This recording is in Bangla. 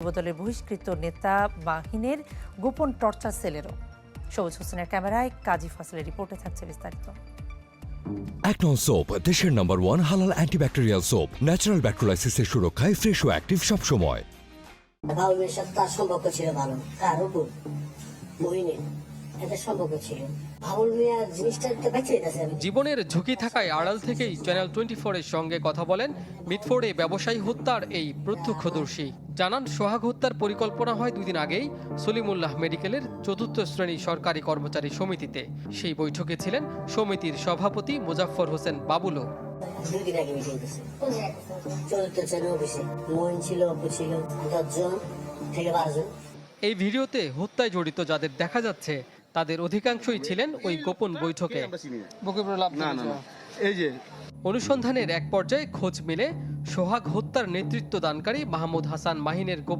যুবদলের বহিষ্কৃত নেতা বাহিনীর গোপন টর্চার সেলেরও। সবুজ হোসেনের ক্যামেরায় কাজী ফাসলের রিপোর্টে থাকছে বিস্তারিত। অ্যাকনন সোপ দেশের নম্বর ওয়ান হালাল অ্যান্টিব্যাকটেরিয়াল সোপ ন্যাচারাল ব্যাকটেরিয়ালাইসিসের সুরক্ষায় ফ্রেশ ও অ্যাক্টিভ সবসময়। বাউলের সাথে তার সম্পর্ক ছিল ভালো তার উপর। মহিনের এদের সম্পর্ক ছিল। বাবুল মিয়া জিনিসটা তো বেঁচে গেছে। জীবনের ঝুঁকি থাকায় আড়াল থেকেই চ্যানেল টোয়েন্টি ফোরের সঙ্গে কথা বলেন মিটফোর্ডে ব্যবসায়ী হত্যার এই প্রত্যক্ষদর্শী। জানান সোহাগ হত্যার পরিকল্পনা হয় দুদিন আগেই সলিমুল্লাহ মেডিকেলের চতুর্থ শ্রেণি সরকারি কর্মচারী সমিতিতে। সেই বৈঠকে ছিলেন সমিতির সভাপতি মোজাফফর হোসেন বাবুলও। দুই আগে মিটিং করছে চতুর্থ শ্রেণি অফিসে মহিন ছিল অপু ছিল দশজন থেকে বারোজন। এই ভিডিওতে হত্যায় জড়িত যাদের দেখা যাচ্ছে তাদের অধিকাংশই ছিলেন ওই গোপন বৈঠকে। এই যে অনুসন্ধানের এক পর্যায়ে খোঁজ মিলে সোহাগ হত্যার নেতৃত্ব দানকারী মাহমুদ হাসান মাহিনের গোপন